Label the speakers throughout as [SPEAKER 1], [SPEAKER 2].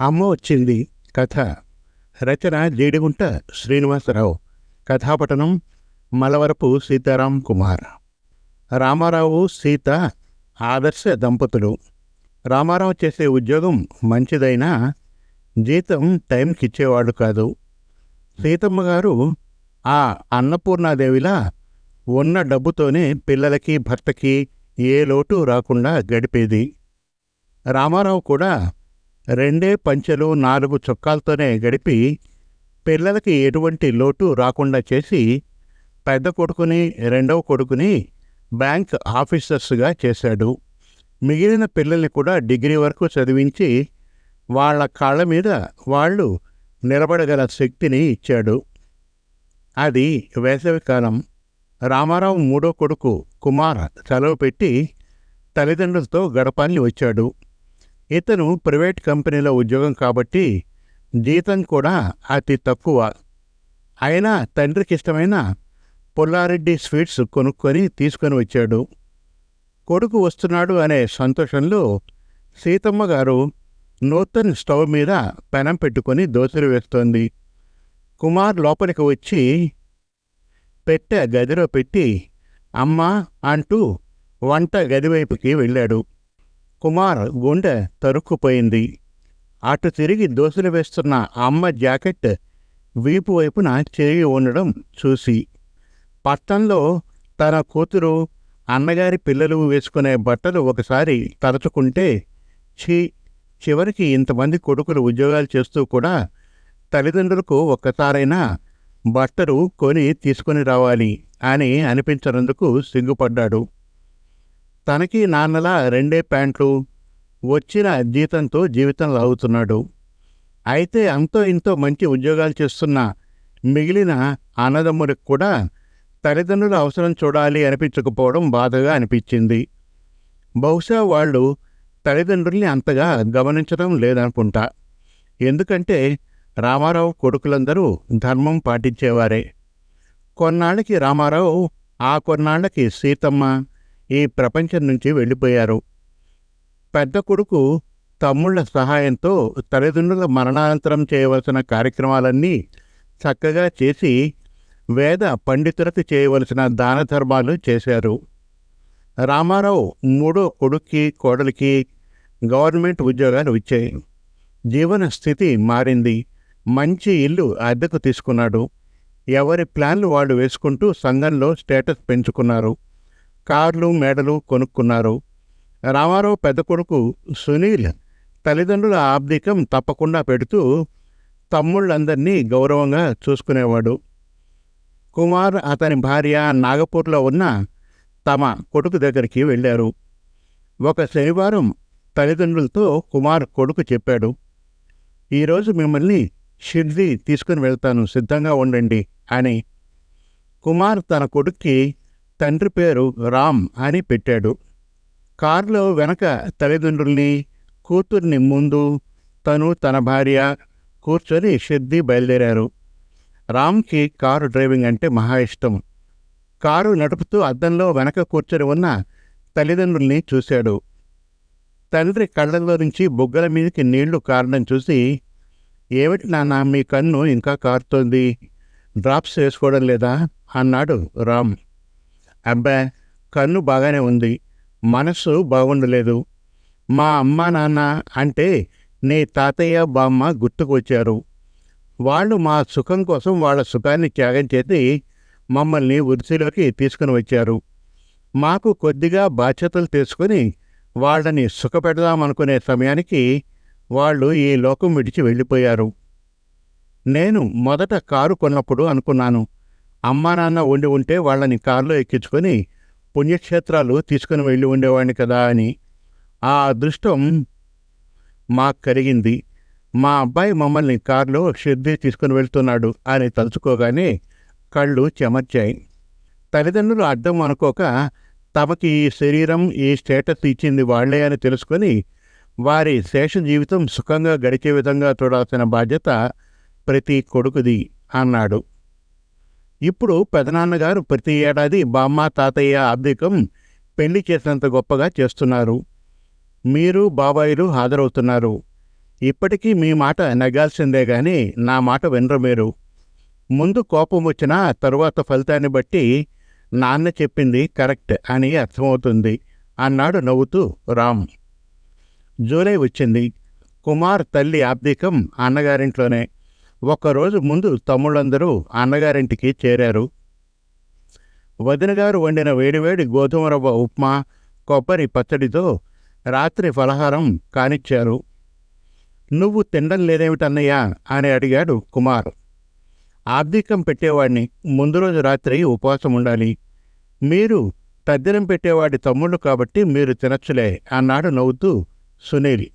[SPEAKER 1] అమ్మ వచ్చింది కథ. రచన జేడిగుంట శ్రీనివాసరావు. కథాపటనం మలవరపు సీతారాం కుమార్. రామారావు సీత ఆదర్శ దంపతులు. రామారావు చేసే ఉద్యోగం మంచిదైనా జీతం టైంకి ఇచ్చేవాడు కాదు. సీతమ్మ గారు ఆ అన్నపూర్ణాదేవిలా ఉన్న డబ్బుతోనే పిల్లలకి భర్తకి ఏ లోటు రాకుండా గడిపేది. రామారావు కూడా రెండే పంచెలు నాలుగు చొక్కాలతోనే గడిపి పిల్లలకి ఎటువంటి లోటు రాకుండా చేసి పెద్ద కొడుకుని రెండవ కొడుకుని బ్యాంక్ ఆఫీసర్స్గా చేశాడు. మిగిలిన పిల్లల్ని కూడా డిగ్రీ వరకు చదివించి వాళ్ళ కాళ్ళ మీద వాళ్ళు నిలబడగల శక్తిని ఇచ్చాడు. అది వేసవికాలం రామారావు మూడో కొడుకు కుమార్ సెలవు పెట్టి తల్లిదండ్రులతో గడపాలని వచ్చాడు. ఇతను ప్రైవేట్ కంపెనీలో ఉద్యోగం కాబట్టి జీతం కూడా అతి తక్కువ. అయినా తండ్రికి ఇష్టమైన పుల్లారెడ్డి స్వీట్స్ కొనుక్కొని తీసుకొని వచ్చాడు. కొడుకు వస్తున్నాడు అనే సంతోషంలో సీతమ్మ గారు నూతన్ స్టవ్ మీద పెనం పెట్టుకొని దోశలు వేస్తోంది. కుమార్ లోపలికి వచ్చి పెట్టె గదిలో పెట్టి అమ్మా అంటూ వంట గదివైపుకి వెళ్ళాడు. కుమార్ గుండె తరుక్కుపోయింది. అటు తిరిగి దోశలు వేస్తున్న అమ్మ జాకెట్ వీపు వైపున చేయి ఉండడం చూసి. పట్టణంలో తన కూతురు అన్నగారి పిల్లలు వేసుకునే బట్టలు ఒకసారి తరచుకుంటే ఛీ చివరికి ఇంతమంది కొడుకులు ఉద్యోగాలు చేస్తూ కూడా తల్లిదండ్రులకు ఒక్కసారైనా బట్టలు కొని తీసుకొని రావాలి అని అనిపించనందుకు సిగ్గుపడ్డాడు. తనకి నాన్నలా రెండే ప్యాంట్లు వచ్చిన జీతంతో జీవితం లాగుతున్నాడు. అయితే అంతో ఇంతో మంచి ఉద్యోగాలు చేస్తున్న మిగిలిన అన్నదమ్ములకు కూడా తల్లిదండ్రుల అవసరం చూడాలి అనిపించకపోవడం బాధగా అనిపించింది. బహుశా వాళ్ళు తల్లిదండ్రుల్ని అంతగా గమనించడం లేదనుకుంటా. ఎందుకంటే రామారావు కొడుకులందరూ ధర్మం పాటించేవారే. కొన్నాళ్ళకి రామారావు ఆ కొన్నాళ్ళకి సీతమ్మ ఈ ప్రపంచం నుంచి వెళ్ళిపోయారు. పెద్ద కొడుకు తమ్ముళ్ళ సహాయంతో తల్లిదండ్రుల మరణానంతరం చేయవలసిన కార్యక్రమాలన్నీ చక్కగా చేసి వేద పండితులకు చేయవలసిన దాన ధర్మాలు చేశారు. రామారావు మూడో కొడుక్కి కోడలికి గవర్నమెంట్ ఉద్యోగాలు ఇచ్చాయి. జీవన స్థితి మారింది. మంచి ఇల్లు అద్దెకు తీసుకున్నాడు. ఎవరి ప్లాన్లు వాళ్ళు వేసుకుంటూ సంఘంలో స్టేటస్ పెంచుకున్నారు. కార్లు మేడలు కొనుక్కున్నారు. రామారావు పెద్ద కొడుకు సునీల్ తల్లిదండ్రుల ఆబ్దికం తప్పకుండా పెడుతూ తమ్ముళ్ళందరినీ గౌరవంగా చూసుకునేవాడు. కుమార్ అతని భార్య నాగపూర్లో ఉన్న తమ కొడుకు దగ్గరికి వెళ్ళారు. ఒక శనివారం తల్లిదండ్రులతో కుమార్ కొడుకు చెప్పాడు ఈరోజు మిమ్మల్ని షిర్ది తీసుకుని వెళ్తాను సిద్ధంగా ఉండండి అని. కుమార్ తన కొడుక్కి తండ్రి పేరు రామ్ అని పెట్టాడు. కారులో వెనక తల్లిదండ్రుల్ని కూతుర్ని ముందు తను తన భార్య కూర్చొని షిర్ది బయలుదేరారు. రామ్కి కారు డ్రైవింగ్ అంటే మహా ఇష్టం. కారు నడుపుతూ అద్దంలో వెనక కూర్చొని ఉన్న తల్లిదండ్రుల్ని చూశాడు. తండ్రి కళ్ళల్లో నుంచి బుగ్గల మీదకి నీళ్ళు కారడం చూసి ఏమిటి నాన్న మీ కన్ను ఇంకా కారుతోంది? డ్రాప్స్ వేసుకోవడం లేదా? అన్నాడు రామ్. అబ్బా కన్ను బాగానే ఉంది. మనస్సు బాగుండలేదు. మా అమ్మ నాన్న అంటే నీ తాతయ్య బామ్మ గుర్తుకు వచ్చారు. వాళ్ళు మా సుఖం కోసం వాళ్ళ సుఖాన్ని త్యాగం చేసి మమ్మల్ని వృత్తిలోకి తీసుకుని వచ్చారు. మాకు కొద్దిగా బాధ్యతలు తీసుకుని వాళ్ళని సుఖపెడదామనుకునే సమయానికి వాళ్ళు ఈ లోకం విడిచి వెళ్ళిపోయారు. నేను మొదట కారు కొన్నప్పుడు అనుకున్నాను. అమ్మా నాన్న ఉండి ఉంటే వాళ్ళని కారులో ఎక్కించుకొని పుణ్యక్షేత్రాలు తీసుకుని వెళ్ళి ఉండేవాడిని కదా అని. ఆ అదృష్టం మాకు కలిగింది. మా అబ్బాయి మమ్మల్ని కారులో షిర్దీ తీసుకుని వెళ్తున్నాడు అని తలుచుకోగానే కళ్ళు చెమర్చాయి. తల్లిదండ్రులు అర్థం అనుకోక తమకి ఈ శరీరం ఈ స్టేటస్ ఇచ్చింది వాళ్ళే అని తెలుసుకొని వారి శేష జీవితం సుఖంగా గడిచే విధంగా చూడాల్సిన బాధ్యత ప్రతి కొడుకుది అన్నాడు. ఇప్పుడు పెదనాన్నగారు ప్రతి ఏడాది బామ్మ తాతయ్య ఆర్థికం పెళ్ళి చేసినంత గొప్పగా చేస్తున్నారు. మీరు బాబాయిలు హాజరవుతున్నారు. ఇప్పటికీ మీ మాట నెగ్గాల్సిందే గాని నా మాట వినరు మీరు. ముందు కోపం వచ్చినా తరువాత ఫలితాన్ని బట్టి నాన్న చెప్పింది కరెక్ట్ అని అర్థమవుతుంది అన్నాడు నవ్వుతూ రామ్. జూలై వచ్చింది. కుమార్ తల్లి ఆబ్దికం అన్నగారింట్లోనే. ఒక్కరోజు ముందు తమ్ముళ్ళందరూ అన్నగారింటికి చేరారు. వదినగారు వండిన వేడివేడి గోధుమ రవ్వ ఉప్మా కొబ్బరి పచ్చడితో రాత్రి ఫలహారం కానిచ్చారు. నువ్వు తినడం లేదేమిటన్నయ్యా? అని అడిగాడు కుమార్. ఆబ్దికం పెట్టేవాడిని. ముందు రోజు రాత్రి ఉపవాసం ఉండాలి. మీరు తద్దినం పెట్టేవాడి తమ్ముళ్ళు కాబట్టి మీరు తినచ్చులే అన్నాడు నవ్వుతూ సునీల్.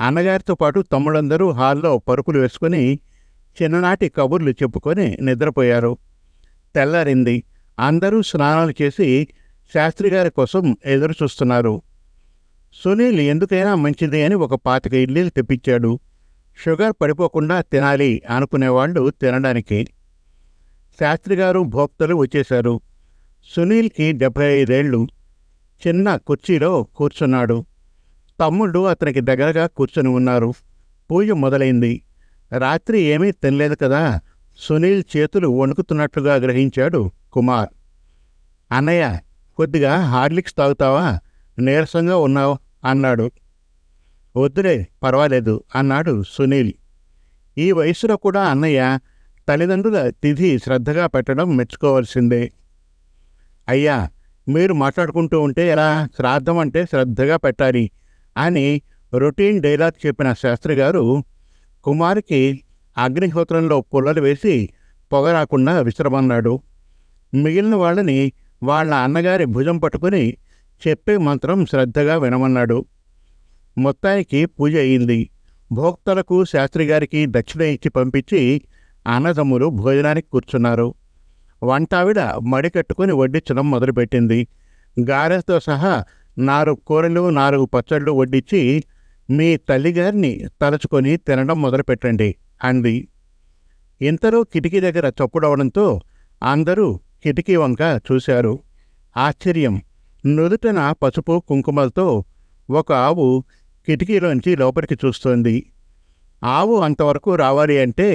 [SPEAKER 1] అన్నగారితో పాటు తమ్ముళ్ళందరూ హాల్లో పరుపులు వేసుకుని చిన్ననాటి కబుర్లు చెప్పుకొని నిద్రపోయారు. తెల్లారింది. అందరూ స్నానాలు చేసి శాస్త్రిగారి కోసం ఎదురు చూస్తున్నారు. సునీల్ ఎందుకైనా మంచిది అని ఒక పాతిక ఇడ్లీలు తెప్పించాడు. షుగర్ పడిపోకుండా తినాలి అనుకునేవాళ్ళు తినడానికి. శాస్త్రిగారు భోక్తలు వచ్చేశారు. సునీల్కి డెబ్భై ఐదేళ్ళు చిన్న కుర్చీలో కూర్చున్నాడు. తమ్ముడు అతనికి దగ్గరగా కూర్చొని ఉన్నారు. పూజ మొదలైంది. రాత్రి ఏమీ తినలేదు కదా. సునీల్ చేతులు వణుకుతున్నట్లుగా గ్రహించాడు కుమార్. అన్నయ్య కొద్దిగా హార్లిక్స్ తాగుతావా? నీరసంగా ఉన్నావు అన్నాడు. వద్దులే పర్వాలేదు అన్నాడు సునీల్. ఈ వయసులో కూడా అన్నయ్య తల్లిదండ్రుల తిథి శ్రద్ధగా పెట్టడం మెచ్చుకోవాల్సిందే. అయ్యా మీరు మాట్లాడుకుంటూ ఉంటే ఎలా? శ్రాద్ధం అంటే శ్రద్ధగా పెట్టాలి అని రొటీన్ డైలాగ్ చెప్పిన శాస్త్రి గారు కుమారికి అగ్నిహోత్రంలో పుల్లలు వేసి పొగ రాకుండా విశ్రమన్నాడు. మిగిలిన వాళ్ళని వాళ్ళ అన్నగారి భుజం పట్టుకుని చెప్పే మంత్రం శ్రద్ధగా వినమన్నాడు. మొత్తానికి పూజ అయింది. భోక్తలకు శాస్త్రిగారికి దక్షిణ ఇచ్చి పంపించి అన్నదమ్ములు భోజనానికి కూర్చున్నారు. వంటావిడ మడి కట్టుకుని వడ్డించడం మొదలుపెట్టింది. గారెతో సహా నాలుగు కూరలు నాలుగు పచ్చళ్ళు వడ్డించి మీ తల్లిగారిని తలుచుకొని తినడం మొదలుపెట్టండి అంది. ఇంతలో కిటికీ దగ్గర చప్పుడవడంతో అందరూ కిటికీ వంక చూశారు. ఆశ్చర్యం! నుదుటన పసుపు కుంకుమలతో ఒక ఆవు కిటికీలోంచి లోపలికి చూస్తోంది. ఆవు అంతవరకు రావాలి అంటే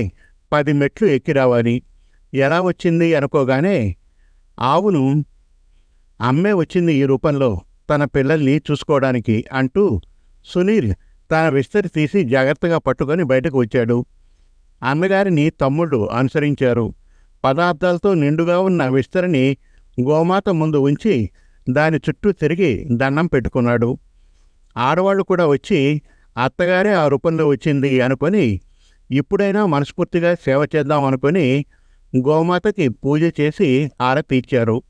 [SPEAKER 1] పది మెట్లు ఎక్కి రావాలి. ఎలా వచ్చింది అనుకోగానే ఆవును అమ్మే వచ్చింది ఈ రూపంలో తన పిల్లల్ని చూసుకోవడానికి అంటూ సునీల్ తన విస్తరి తీసి జాగ్రత్తగా పట్టుకొని బయటకు వచ్చాడు. అన్నగారిని తమ్ముడు అనుసరించారు. పదార్థాలతో నిండుగా ఉన్న విస్తరిని గోమాత ముందు ఉంచి దాని చుట్టూ తిరిగి దండం పెట్టుకున్నాడు. ఆడవాళ్ళు కూడా వచ్చి అత్తగారే ఆ రూపంలో వచ్చింది అనుకొని ఇప్పుడైనా మనస్ఫూర్తిగా సేవ చేద్దాం అనుకొని గోమాతకి పూజ చేసి హారతి ఇచ్చారు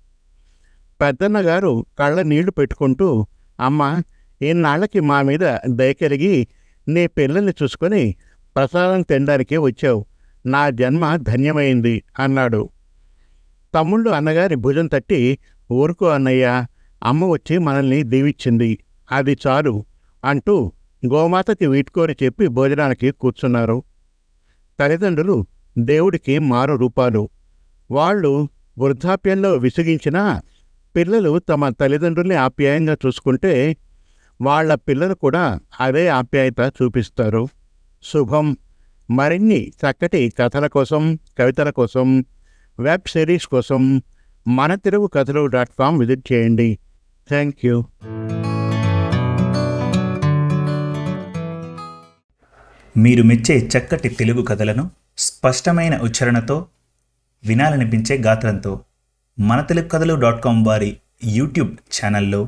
[SPEAKER 1] పెద్దన్న గారు కళ్ళ నీళ్ళు పెట్టుకుంటూ అమ్మ ఇన్నాళ్ళకి మా మీద దయకరిగి నీ పిల్లల్ని చూసుకొని ప్రసాదం తినడానికే వచ్చావు. నా జన్మ ధన్యమైంది అన్నాడు. తమ్ముళ్ళు అన్నగారి భుజం తట్టి ఊరుకో అన్నయ్య అమ్మ వచ్చి మనల్ని దీవిచ్చింది అది చాలు అంటూ గోమాతకి వీట్కోని చెప్పి భోజనానికి కూర్చున్నారు. తల్లిదండ్రులు దేవుడికి మారు రూపాలు. వాళ్ళు వృద్ధాప్యంలో విసిగించినా పిల్లలు తమ తల్లిదండ్రుల్ని ఆప్యాయంగా చూసుకుంటే వాళ్ళ పిల్లలు కూడా అదే ఆప్యాయత చూపిస్తారు. శుభం. మరిన్ని చక్కటి కథల కోసం కవితల కోసం వెబ్ సిరీస్ కోసం మన తెలుగు కథలు డాట్ కామ్ విజిట్ చేయండి. Thank you.
[SPEAKER 2] మీరు మెచ్చే చక్కటి తెలుగు కథలను స్పష్టమైన ఉచ్చారణతో వినాలనిపించే గాత్రంతో మన తెలుగు కథలు డాట్ కామ్ వారి యూట్యూబ్ ఛానల్లో